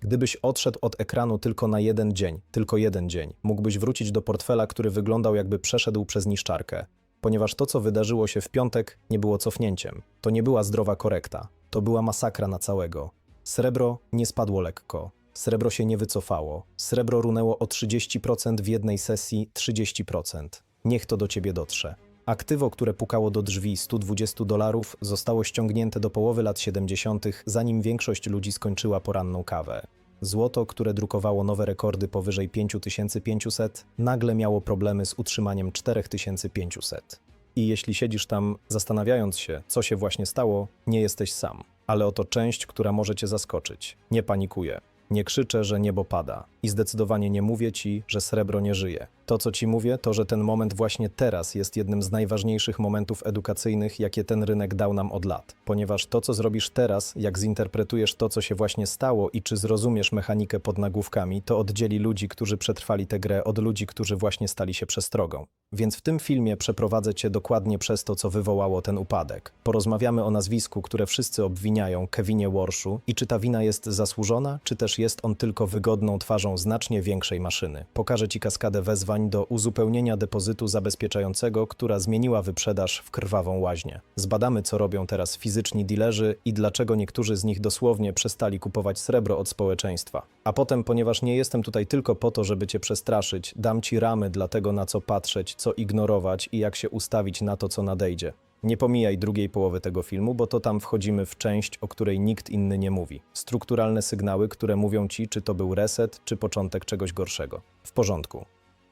Gdybyś odszedł od ekranu tylko na jeden dzień, tylko jeden dzień, mógłbyś wrócić do portfela, który wyglądał jakby przeszedł przez niszczarkę. Ponieważ to, co wydarzyło się w piątek, nie było cofnięciem. To nie była zdrowa korekta. To była masakra na całego. Srebro nie spadło lekko. Srebro się nie wycofało. Srebro runęło o 30% w jednej sesji 30%. Niech to do ciebie dotrze. Aktywo, które pukało do drzwi 120 dolarów, zostało ściągnięte do połowy lat 70., zanim większość ludzi skończyła poranną kawę. Złoto, które drukowało nowe rekordy powyżej 5500, nagle miało problemy z utrzymaniem 4500. I jeśli siedzisz tam zastanawiając się, co się właśnie stało, nie jesteś sam. Ale oto część, która może cię zaskoczyć. Nie panikuję. Nie krzyczę, że niebo pada. I zdecydowanie nie mówię ci, że srebro nie żyje. To, co ci mówię, to, że ten moment właśnie teraz jest jednym z najważniejszych momentów edukacyjnych, jakie ten rynek dał nam od lat. Ponieważ to, co zrobisz teraz, jak zinterpretujesz to, co się właśnie stało i czy zrozumiesz mechanikę pod nagłówkami, to oddzieli ludzi, którzy przetrwali tę grę, od ludzi, którzy właśnie stali się przestrogą. Więc w tym filmie przeprowadzę cię dokładnie przez to, co wywołało ten upadek. Porozmawiamy o nazwisku, które wszyscy obwiniają, Kevinie Warshu, i czy ta wina jest zasłużona, czy też jest on tylko wygodną twarzą znacznie większej maszyny. Pokażę ci kaskadę wezwań do uzupełnienia depozytu zabezpieczającego, która zmieniła wyprzedaż w krwawą łaźnię. Zbadamy, co robią teraz fizyczni dilerzy i dlaczego niektórzy z nich dosłownie przestali kupować srebro od społeczeństwa. A potem, ponieważ nie jestem tutaj tylko po to, żeby cię przestraszyć, dam ci ramy dla tego, na co patrzeć, co ignorować i jak się ustawić na to, co nadejdzie. Nie pomijaj drugiej połowy tego filmu, bo to tam wchodzimy w część, o której nikt inny nie mówi. Strukturalne sygnały, które mówią ci, czy to był reset, czy początek czegoś gorszego. W porządku.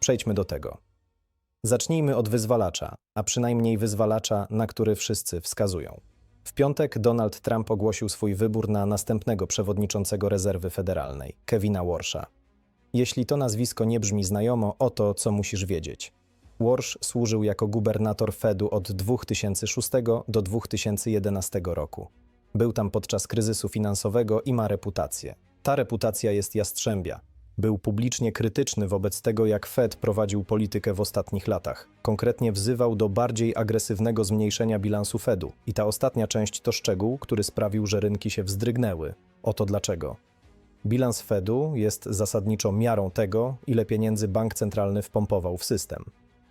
Przejdźmy do tego. Zacznijmy od wyzwalacza, a przynajmniej wyzwalacza, na który wszyscy wskazują. W piątek Donald Trump ogłosił swój wybór na następnego przewodniczącego rezerwy federalnej, Kevina Warsha. Jeśli to nazwisko nie brzmi znajomo, oto co musisz wiedzieć. Warsh służył jako gubernator Fedu od 2006 do 2011 roku. Był tam podczas kryzysu finansowego i ma reputację. Ta reputacja jest jastrzębia. Był publicznie krytyczny wobec tego, jak Fed prowadził politykę w ostatnich latach. Konkretnie wzywał do bardziej agresywnego zmniejszenia bilansu Fedu. I ta ostatnia część to szczegół, który sprawił, że rynki się wzdrygnęły. Oto dlaczego. Bilans Fedu jest zasadniczo miarą tego, ile pieniędzy bank centralny wpompował w system.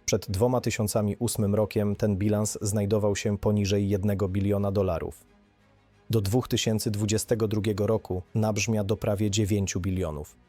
Przed 2008 rokiem ten bilans znajdował się poniżej 1 biliona dolarów. Do 2022 roku nabrzmia do prawie 9 bilionów.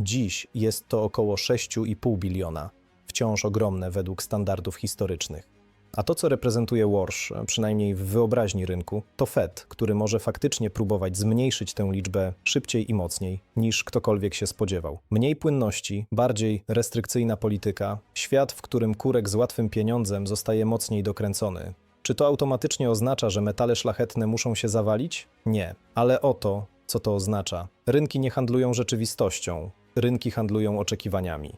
Dziś jest to około 6,5 biliona, wciąż ogromne według standardów historycznych. A to, co reprezentuje Warsh, przynajmniej w wyobraźni rynku, to Fed, który może faktycznie próbować zmniejszyć tę liczbę szybciej i mocniej, niż ktokolwiek się spodziewał. Mniej płynności, bardziej restrykcyjna polityka, świat, w którym kurek z łatwym pieniądzem zostaje mocniej dokręcony. Czy to automatycznie oznacza, że metale szlachetne muszą się zawalić? Nie, ale oto, co to oznacza. Rynki nie handlują rzeczywistością, rynki handlują oczekiwaniami.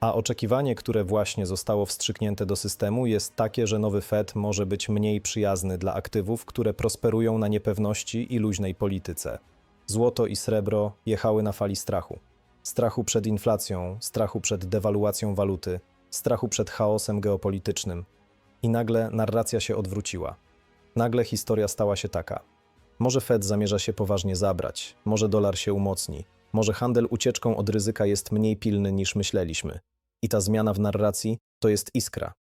A oczekiwanie, które właśnie zostało wstrzyknięte do systemu, jest takie, że nowy Fed może być mniej przyjazny dla aktywów, które prosperują na niepewności i luźnej polityce. Złoto i srebro jechały na fali strachu. Strachu przed inflacją, strachu przed dewaluacją waluty, strachu przed chaosem geopolitycznym. I nagle narracja się odwróciła. Nagle historia stała się taka. Może Fed zamierza się poważnie zabrać, może dolar się umocni, może handel ucieczką od ryzyka jest mniej pilny niż myśleliśmy. I ta zmiana w narracji to jest iskra.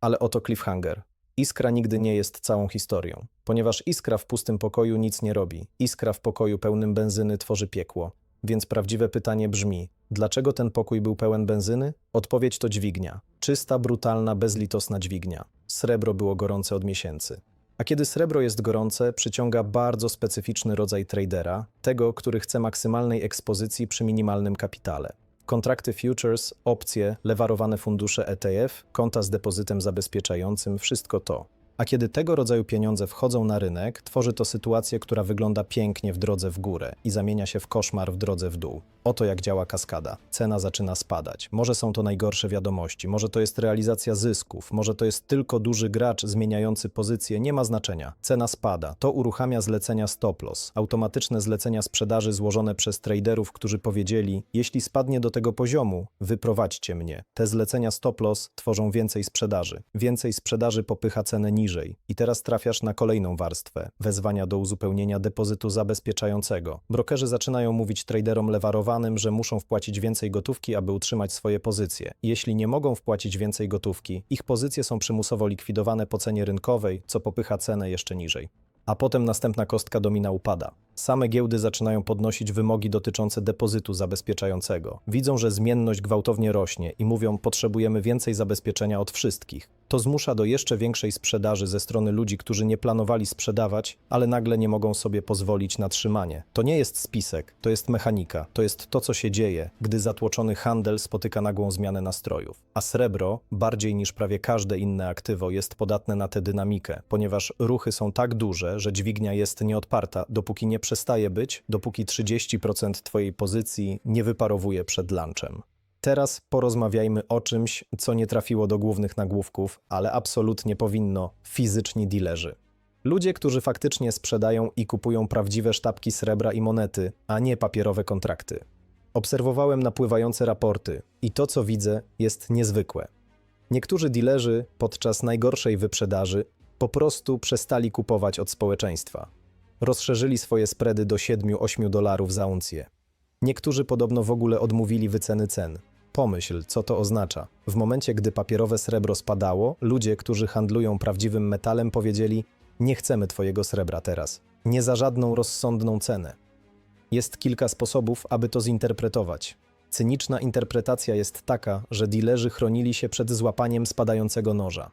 Ale oto cliffhanger. Iskra nigdy nie jest całą historią, ponieważ iskra w pustym pokoju nic nie robi. Iskra w pokoju pełnym benzyny tworzy piekło. Więc prawdziwe pytanie brzmi: dlaczego ten pokój był pełen benzyny? Odpowiedź to dźwignia. Czysta, brutalna, bezlitosna dźwignia. Srebro było gorące od miesięcy. A kiedy srebro jest gorące, przyciąga bardzo specyficzny rodzaj tradera, tego, który chce maksymalnej ekspozycji przy minimalnym kapitale. Kontrakty futures, opcje, lewarowane fundusze ETF, konta z depozytem zabezpieczającym, wszystko to. A kiedy tego rodzaju pieniądze wchodzą na rynek, tworzy to sytuację, która wygląda pięknie w drodze w górę i zamienia się w koszmar w drodze w dół. Oto jak działa kaskada. Cena zaczyna spadać. Może są to najgorsze wiadomości, może to jest realizacja zysków, może to jest tylko duży gracz zmieniający pozycję, nie ma znaczenia. Cena spada. To uruchamia zlecenia stop loss, automatyczne zlecenia sprzedaży złożone przez traderów, którzy powiedzieli: Jeśli spadnie do tego poziomu, wyprowadźcie mnie. Te zlecenia stop loss tworzą więcej sprzedaży. Więcej sprzedaży popycha cenę niżej i teraz trafiasz na kolejną warstwę wezwania do uzupełnienia depozytu zabezpieczającego. Brokerzy zaczynają mówić traderom lewarowanym, że muszą wpłacić więcej gotówki, aby utrzymać swoje pozycje. Jeśli nie mogą wpłacić więcej gotówki, ich pozycje są przymusowo likwidowane po cenie rynkowej, co popycha cenę jeszcze niżej. A potem następna kostka domina upada. Same giełdy zaczynają podnosić wymogi dotyczące depozytu zabezpieczającego. Widzą, że zmienność gwałtownie rośnie i mówią: Potrzebujemy więcej zabezpieczenia od wszystkich. To zmusza do jeszcze większej sprzedaży ze strony ludzi, którzy nie planowali sprzedawać, ale nagle nie mogą sobie pozwolić na trzymanie. To nie jest spisek, to jest mechanika, to jest to, co się dzieje, gdy zatłoczony handel spotyka nagłą zmianę nastrojów. A srebro, bardziej niż prawie każde inne aktywo, jest podatne na tę dynamikę, ponieważ ruchy są tak duże, że dźwignia jest nieodparta, dopóki nie przestaje być, dopóki 30% Twojej pozycji nie wyparowuje przed lunchem. Teraz porozmawiajmy o czymś, co nie trafiło do głównych nagłówków, ale absolutnie powinno fizyczni dilerzy. Ludzie, którzy faktycznie sprzedają i kupują prawdziwe sztabki srebra i monety, a nie papierowe kontrakty. Obserwowałem napływające raporty i to, co widzę, jest niezwykłe. Niektórzy dilerzy podczas najgorszej wyprzedaży po prostu przestali kupować od społeczeństwa. Rozszerzyli swoje spredy do 7-8 dolarów za uncję. Niektórzy podobno w ogóle odmówili wyceny cen. Pomyśl, co to oznacza. W momencie, gdy papierowe srebro spadało, ludzie, którzy handlują prawdziwym metalem, powiedzieli: Nie chcemy Twojego srebra teraz. Nie za żadną rozsądną cenę. Jest kilka sposobów, aby to zinterpretować. Cyniczna interpretacja jest taka, że dilerzy chronili się przed złapaniem spadającego noża.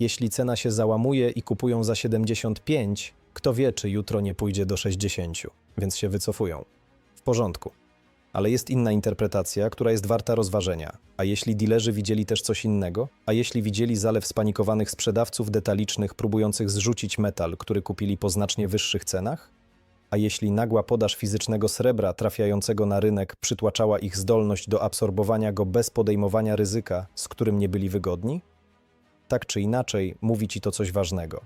Jeśli cena się załamuje i kupują za 75, kto wie, czy jutro nie pójdzie do 60, więc się wycofują. W porządku. Ale jest inna interpretacja, która jest warta rozważenia. A jeśli dilerzy widzieli też coś innego? A jeśli widzieli zalew spanikowanych sprzedawców detalicznych próbujących zrzucić metal, który kupili po znacznie wyższych cenach? A jeśli nagła podaż fizycznego srebra trafiającego na rynek przytłaczała ich zdolność do absorbowania go bez podejmowania ryzyka, z którym nie byli wygodni? Tak czy inaczej, mówi ci to coś ważnego.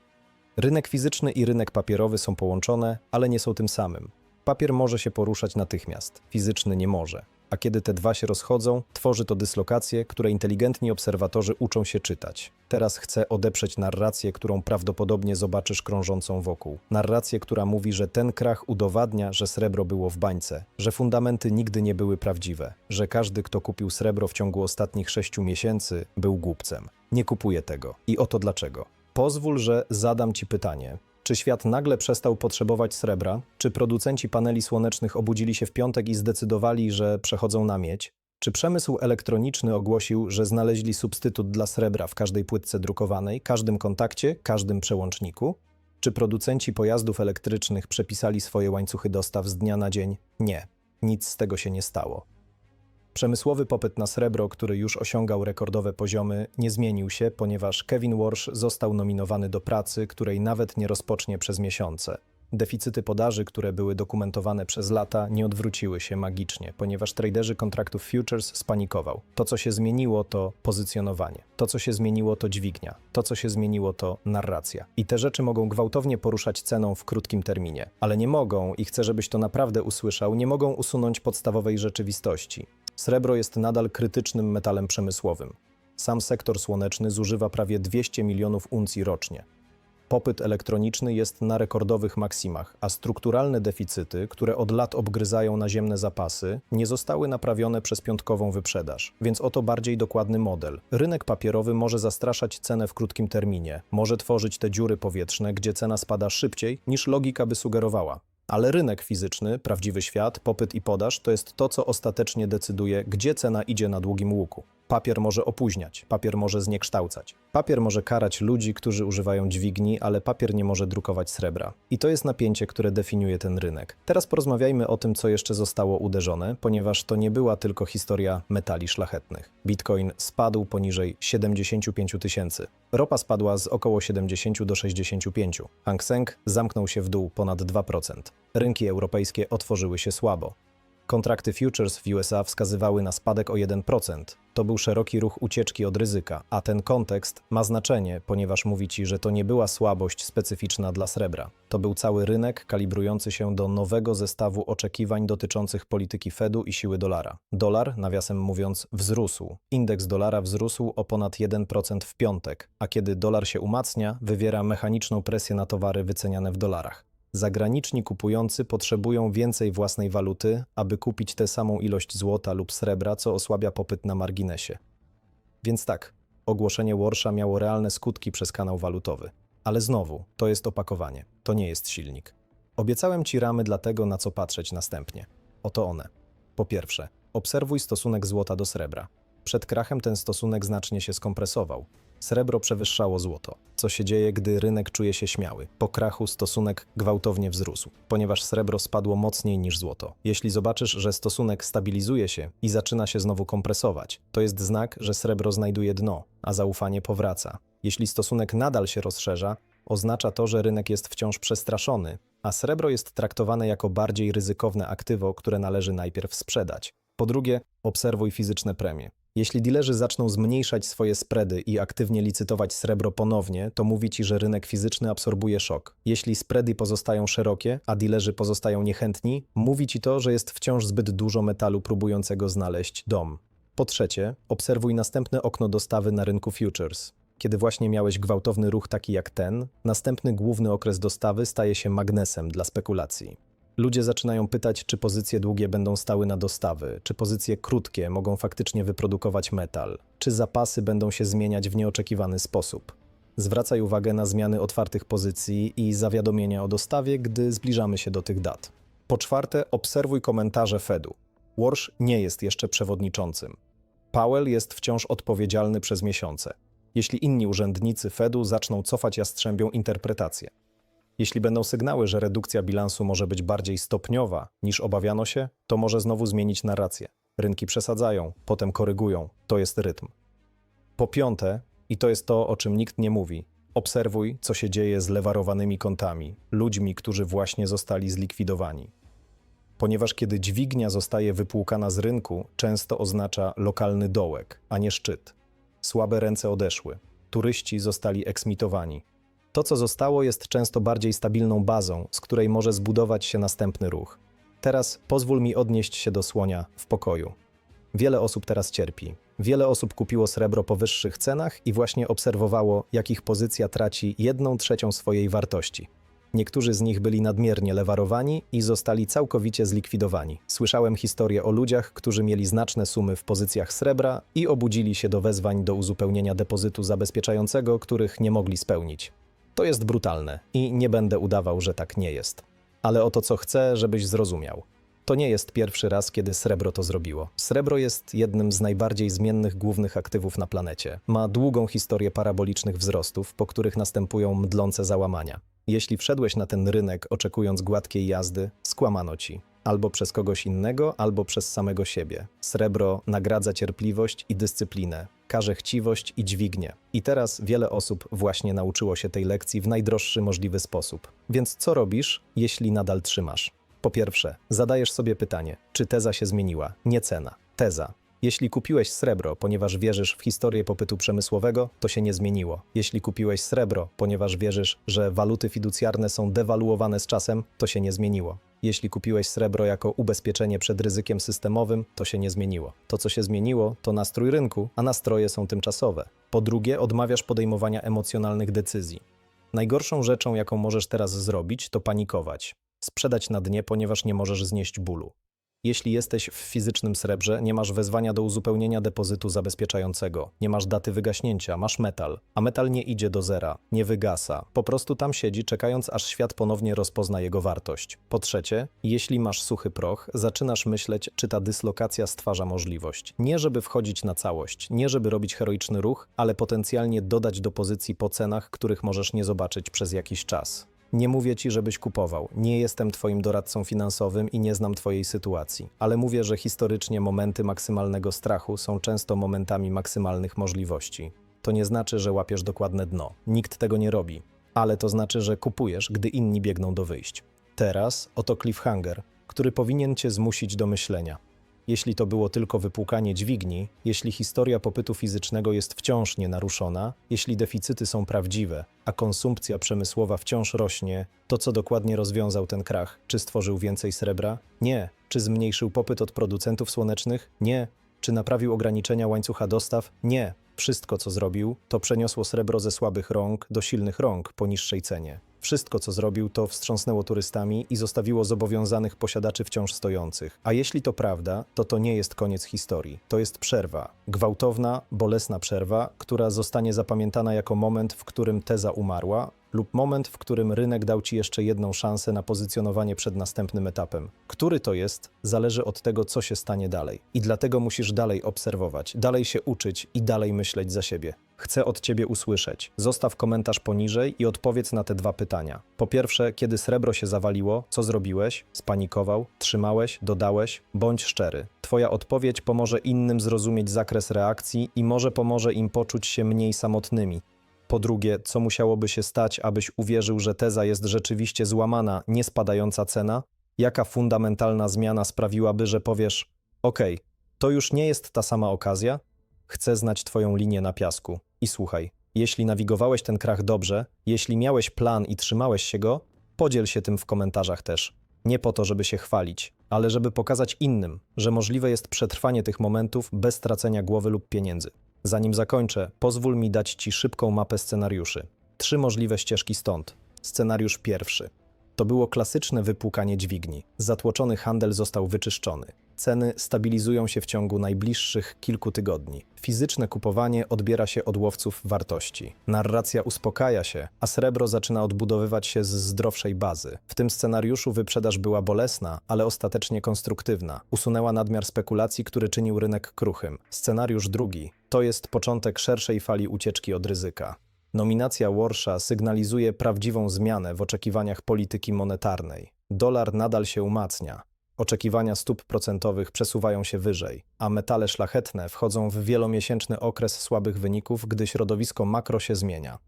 Rynek fizyczny i rynek papierowy są połączone, ale nie są tym samym. Papier może się poruszać natychmiast, fizyczny nie może. A kiedy te dwa się rozchodzą, tworzy to dyslokacje, które inteligentni obserwatorzy uczą się czytać. Teraz chcę odeprzeć narrację, którą prawdopodobnie zobaczysz krążącą wokół. Narrację, która mówi, że ten krach udowadnia, że srebro było w bańce, że fundamenty nigdy nie były prawdziwe, że każdy, kto kupił srebro w ciągu ostatnich sześciu miesięcy, był głupcem. Nie kupuję tego. I oto dlaczego. Pozwól, że zadam Ci pytanie. Czy świat nagle przestał potrzebować srebra? Czy producenci paneli słonecznych obudzili się w piątek i zdecydowali, że przechodzą na miedź? Czy przemysł elektroniczny ogłosił, że znaleźli substytut dla srebra w każdej płytce drukowanej, każdym kontakcie, każdym przełączniku? Czy producenci pojazdów elektrycznych przepisali swoje łańcuchy dostaw z dnia na dzień? Nie, nic z tego się nie stało. Przemysłowy popyt na srebro, który już osiągał rekordowe poziomy, nie zmienił się, ponieważ Kevin Walsh został nominowany do pracy, której nawet nie rozpocznie przez miesiące. Deficyty podaży, które były dokumentowane przez lata, nie odwróciły się magicznie, ponieważ traderzy kontraktów futures spanikował. To, co się zmieniło, to pozycjonowanie. To, co się zmieniło, to dźwignia. To, co się zmieniło, to narracja. I te rzeczy mogą gwałtownie poruszać ceną w krótkim terminie. Ale nie mogą, i chcę, żebyś to naprawdę usłyszał, nie mogą usunąć podstawowej rzeczywistości. Srebro jest nadal krytycznym metalem przemysłowym. Sam sektor słoneczny zużywa prawie 200 milionów uncji rocznie. Popyt elektroniczny jest na rekordowych maksimach, a strukturalne deficyty, które od lat obgryzają naziemne zapasy, nie zostały naprawione przez piątkową wyprzedaż. Więc oto bardziej dokładny model. Rynek papierowy może zastraszać cenę w krótkim terminie, może tworzyć te dziury powietrzne, gdzie cena spada szybciej niż logika by sugerowała. Ale rynek fizyczny, prawdziwy świat, popyt i podaż to jest to, co ostatecznie decyduje, gdzie cena idzie na długim łuku. Papier może opóźniać, papier może zniekształcać. Papier może karać ludzi, którzy używają dźwigni, ale papier nie może drukować srebra. I to jest napięcie, które definiuje ten rynek. Teraz porozmawiajmy o tym, co jeszcze zostało uderzone, ponieważ to nie była tylko historia metali szlachetnych. Bitcoin spadł poniżej 75 000 tysięcy. Ropa spadła z około 70 do 65. Hang Seng zamknął się w dół ponad 2%. Rynki europejskie otworzyły się słabo. Kontrakty futures w USA wskazywały na spadek o 1%. To był szeroki ruch ucieczki od ryzyka, a ten kontekst ma znaczenie, ponieważ mówi ci, że to nie była słabość specyficzna dla srebra. To był cały rynek kalibrujący się do nowego zestawu oczekiwań dotyczących polityki Fedu i siły dolara. Dolar, nawiasem mówiąc, wzrósł. Indeks dolara wzrósł o ponad 1% w piątek, a kiedy dolar się umacnia, wywiera mechaniczną presję na towary wyceniane w dolarach. Zagraniczni kupujący potrzebują więcej własnej waluty, aby kupić tę samą ilość złota lub srebra, co osłabia popyt na marginesie. Więc tak, ogłoszenie Warsha miało realne skutki przez kanał walutowy. Ale znowu, to jest opakowanie, to nie jest silnik. Obiecałem ci ramy dla tego, na co patrzeć następnie. Oto one. Po pierwsze, obserwuj stosunek złota do srebra. Przed krachem ten stosunek znacznie się skompresował. Srebro przewyższało złoto. Co się dzieje, gdy rynek czuje się śmiały? Po krachu stosunek gwałtownie wzrósł, ponieważ srebro spadło mocniej niż złoto. Jeśli zobaczysz, że stosunek stabilizuje się i zaczyna się znowu kompresować, to jest znak, że srebro znajduje dno, a zaufanie powraca. Jeśli stosunek nadal się rozszerza, oznacza to, że rynek jest wciąż przestraszony, a srebro jest traktowane jako bardziej ryzykowne aktywo, które należy najpierw sprzedać. Po drugie, obserwuj fizyczne premie. Jeśli dilerzy zaczną zmniejszać swoje spready i aktywnie licytować srebro ponownie, to mówi ci, że rynek fizyczny absorbuje szok. Jeśli spready pozostają szerokie, a dilerzy pozostają niechętni, mówi ci to, że jest wciąż zbyt dużo metalu próbującego znaleźć dom. Po trzecie, obserwuj następne okno dostawy na rynku futures. Kiedy właśnie miałeś gwałtowny ruch taki jak ten, następny główny okres dostawy staje się magnesem dla spekulacji. Ludzie zaczynają pytać, czy pozycje długie będą stały na dostawy, czy pozycje krótkie mogą faktycznie wyprodukować metal, czy zapasy będą się zmieniać w nieoczekiwany sposób. Zwracaj uwagę na zmiany otwartych pozycji i zawiadomienia o dostawie, gdy zbliżamy się do tych dat. Po czwarte, obserwuj komentarze Fedu. Warsh nie jest jeszcze przewodniczącym. Powell jest wciąż odpowiedzialny przez miesiące. Jeśli inni urzędnicy Fedu zaczną cofać jastrzębią interpretację, jeśli będą sygnały, że redukcja bilansu może być bardziej stopniowa niż obawiano się, to może znowu zmienić narrację. Rynki przesadzają, potem korygują. To jest rytm. Po piąte, i to jest to, o czym nikt nie mówi, obserwuj, co się dzieje z lewarowanymi kontami, ludźmi, którzy właśnie zostali zlikwidowani. Ponieważ kiedy dźwignia zostaje wypłukana z rynku, często oznacza lokalny dołek, a nie szczyt. Słabe ręce odeszły, turyści zostali eksmitowani, to, co zostało, jest często bardziej stabilną bazą, z której może zbudować się następny ruch. Teraz pozwól mi odnieść się do słonia w pokoju. Wiele osób teraz cierpi. Wiele osób kupiło srebro po wyższych cenach i właśnie obserwowało, jak ich pozycja traci jedną trzecią swojej wartości. Niektórzy z nich byli nadmiernie lewarowani i zostali całkowicie zlikwidowani. Słyszałem historie o ludziach, którzy mieli znaczne sumy w pozycjach srebra i obudzili się do wezwań do uzupełnienia depozytu zabezpieczającego, których nie mogli spełnić. To jest brutalne i nie będę udawał, że tak nie jest. Ale oto co chcę, żebyś zrozumiał. To nie jest pierwszy raz, kiedy srebro to zrobiło. Srebro jest jednym z najbardziej zmiennych głównych aktywów na planecie. Ma długą historię parabolicznych wzrostów, po których następują mdlące załamania. Jeśli wszedłeś na ten rynek oczekując gładkiej jazdy, skłamano ci. Albo przez kogoś innego, albo przez samego siebie. Srebro nagradza cierpliwość i dyscyplinę, każe chciwość i dźwignię. I teraz wiele osób właśnie nauczyło się tej lekcji w najdroższy możliwy sposób. Więc co robisz, jeśli nadal trzymasz? Po pierwsze, zadajesz sobie pytanie, czy teza się zmieniła, nie cena. Teza. Jeśli kupiłeś srebro, ponieważ wierzysz w historię popytu przemysłowego, to się nie zmieniło. Jeśli kupiłeś srebro, ponieważ wierzysz, że waluty fiducjarne są dewaluowane z czasem, to się nie zmieniło. Jeśli kupiłeś srebro jako ubezpieczenie przed ryzykiem systemowym, to się nie zmieniło. To, co się zmieniło, to nastrój rynku, a nastroje są tymczasowe. Po drugie, odmawiasz podejmowania emocjonalnych decyzji. Najgorszą rzeczą, jaką możesz teraz zrobić, to panikować. Sprzedać na dnie, ponieważ nie możesz znieść bólu. Jeśli jesteś w fizycznym srebrze, nie masz wezwania do uzupełnienia depozytu zabezpieczającego, nie masz daty wygaśnięcia, masz metal, a metal nie idzie do zera, nie wygasa, po prostu tam siedzi, czekając aż świat ponownie rozpozna jego wartość. Po trzecie, jeśli masz suchy proch, zaczynasz myśleć, czy ta dyslokacja stwarza możliwość. Nie żeby wchodzić na całość, nie żeby robić heroiczny ruch, ale potencjalnie dodać do pozycji po cenach, których możesz nie zobaczyć przez jakiś czas. Nie mówię ci, żebyś kupował. Nie jestem twoim doradcą finansowym i nie znam twojej sytuacji. Ale mówię, że historycznie momenty maksymalnego strachu są często momentami maksymalnych możliwości. To nie znaczy, że łapiesz dokładne dno. Nikt tego nie robi. Ale to znaczy, że kupujesz, gdy inni biegną do wyjść. Teraz oto cliffhanger, który powinien cię zmusić do myślenia. Jeśli to było tylko wypłukanie dźwigni, jeśli historia popytu fizycznego jest wciąż nienaruszona, jeśli deficyty są prawdziwe, a konsumpcja przemysłowa wciąż rośnie, to co dokładnie rozwiązał ten krach? Czy stworzył więcej srebra? Nie. Czy zmniejszył popyt od producentów słonecznych? Nie. Czy naprawił ograniczenia łańcucha dostaw? Nie. Wszystko, co zrobił, to przeniosło srebro ze słabych rąk do silnych rąk po niższej cenie. Wszystko, co zrobił, to wstrząsnęło turystami i zostawiło zobowiązanych posiadaczy wciąż stojących. A jeśli to prawda, to to nie jest koniec historii. To jest przerwa. Gwałtowna, bolesna przerwa, która zostanie zapamiętana jako moment, w którym teza umarła, lub moment, w którym rynek dał ci jeszcze jedną szansę na pozycjonowanie przed następnym etapem. Który to jest, zależy od tego, co się stanie dalej. I dlatego musisz dalej obserwować, dalej się uczyć i dalej myśleć za siebie. Chcę od ciebie usłyszeć. Zostaw komentarz poniżej i odpowiedz na te dwa pytania. Po pierwsze, kiedy srebro się zawaliło, co zrobiłeś? Spanikował? Trzymałeś? Dodałeś? Bądź szczery. Twoja odpowiedź pomoże innym zrozumieć zakres reakcji i może pomoże im poczuć się mniej samotnymi. Po drugie, co musiałoby się stać, abyś uwierzył, że teza jest rzeczywiście złamana, nie spadająca cena? Jaka fundamentalna zmiana sprawiłaby, że powiesz: OK, to już nie jest ta sama okazja? Chcę znać Twoją linię na piasku. I słuchaj, jeśli nawigowałeś ten krach dobrze, jeśli miałeś plan i trzymałeś się go, podziel się tym w komentarzach też. Nie po to, żeby się chwalić, ale żeby pokazać innym, że możliwe jest przetrwanie tych momentów bez tracenia głowy lub pieniędzy. Zanim zakończę, pozwól mi dać Ci szybką mapę scenariuszy. Trzy możliwe ścieżki stąd. Scenariusz pierwszy. To było klasyczne wypłukanie dźwigni. Zatłoczony handel został wyczyszczony. Ceny stabilizują się w ciągu najbliższych kilku tygodni. Fizyczne kupowanie odbiera się od łowców wartości. Narracja uspokaja się, a srebro zaczyna odbudowywać się z zdrowszej bazy. W tym scenariuszu wyprzedaż była bolesna, ale ostatecznie konstruktywna. Usunęła nadmiar spekulacji, który czynił rynek kruchym. Scenariusz drugi to jest początek szerszej fali ucieczki od ryzyka. Nominacja Warsha sygnalizuje prawdziwą zmianę w oczekiwaniach polityki monetarnej. Dolar nadal się umacnia. Oczekiwania stóp procentowych przesuwają się wyżej, a metale szlachetne wchodzą w wielomiesięczny okres słabych wyników, gdy środowisko makro się zmienia.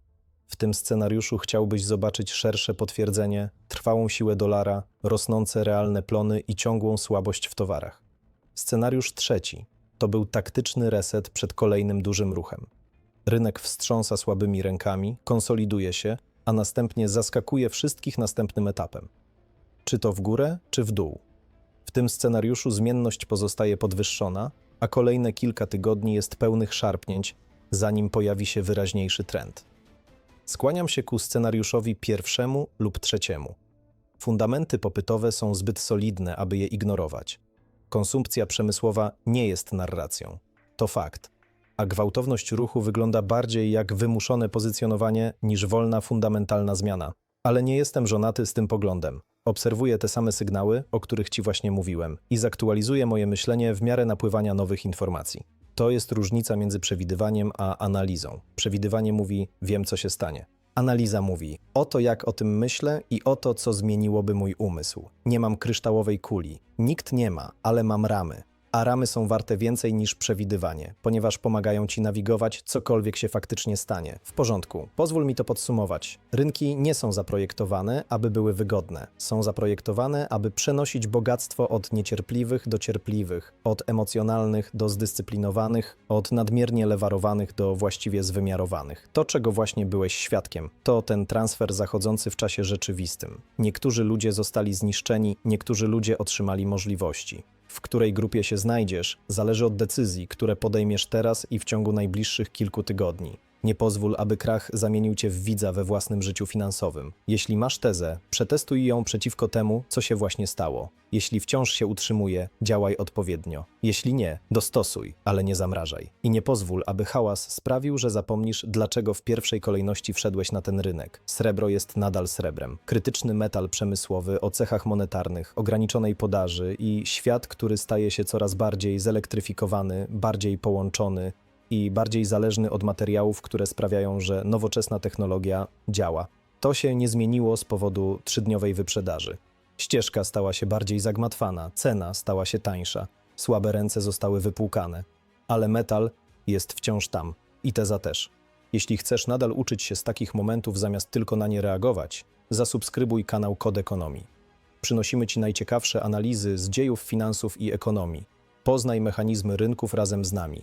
W tym scenariuszu chciałbyś zobaczyć szersze potwierdzenie, trwałą siłę dolara, rosnące realne plony i ciągłą słabość w towarach. Scenariusz trzeci to był taktyczny reset przed kolejnym dużym ruchem. Rynek wstrząsa słabymi rękami, konsoliduje się, a następnie zaskakuje wszystkich następnym etapem. Czy to w górę, czy w dół. W tym scenariuszu zmienność pozostaje podwyższona, a kolejne kilka tygodni jest pełnych szarpnięć, zanim pojawi się wyraźniejszy trend. Skłaniam się ku scenariuszowi pierwszemu lub trzeciemu. Fundamenty popytowe są zbyt solidne, aby je ignorować. Konsumpcja przemysłowa nie jest narracją. To fakt. A gwałtowność ruchu wygląda bardziej jak wymuszone pozycjonowanie niż wolna, fundamentalna zmiana. Ale nie jestem żonaty z tym poglądem. Obserwuję te same sygnały, o których Ci właśnie mówiłem, i zaktualizuję moje myślenie w miarę napływania nowych informacji. To jest różnica między przewidywaniem a analizą. Przewidywanie mówi: wiem, co się stanie. Analiza mówi: oto jak o tym myślę i oto, co zmieniłoby mój umysł. Nie mam kryształowej kuli. Nikt nie ma, ale mam ramy. A ramy są warte więcej niż przewidywanie, ponieważ pomagają ci nawigować, cokolwiek się faktycznie stanie. W porządku, pozwól mi to podsumować. Rynki nie są zaprojektowane, aby były wygodne. Są zaprojektowane, aby przenosić bogactwo od niecierpliwych do cierpliwych, od emocjonalnych do zdyscyplinowanych, od nadmiernie lewarowanych do właściwie zwymiarowanych. To, czego właśnie byłeś świadkiem, to ten transfer zachodzący w czasie rzeczywistym. Niektórzy ludzie zostali zniszczeni, niektórzy ludzie otrzymali możliwości. W której grupie się znajdziesz, zależy od decyzji, które podejmiesz teraz i w ciągu najbliższych kilku tygodni. Nie pozwól, aby krach zamienił cię w widza we własnym życiu finansowym. Jeśli masz tezę, przetestuj ją przeciwko temu, co się właśnie stało. Jeśli wciąż się utrzymuje, działaj odpowiednio. Jeśli nie, dostosuj, ale nie zamrażaj. I nie pozwól, aby hałas sprawił, że zapomnisz, dlaczego w pierwszej kolejności wszedłeś na ten rynek. Srebro jest nadal srebrem. Krytyczny metal przemysłowy o cechach monetarnych, ograniczonej podaży i świat, który staje się coraz bardziej zelektryfikowany, bardziej połączony, i bardziej zależny od materiałów, które sprawiają, że nowoczesna technologia działa. To się nie zmieniło z powodu trzydniowej wyprzedaży. Ścieżka stała się bardziej zagmatwana, cena stała się tańsza, słabe ręce zostały wypłukane, ale metal jest wciąż tam i teza też. Jeśli chcesz nadal uczyć się z takich momentów zamiast tylko na nie reagować, zasubskrybuj kanał Kod Ekonomii. Przynosimy Ci najciekawsze analizy z dziejów finansów i ekonomii. Poznaj mechanizmy rynków razem z nami.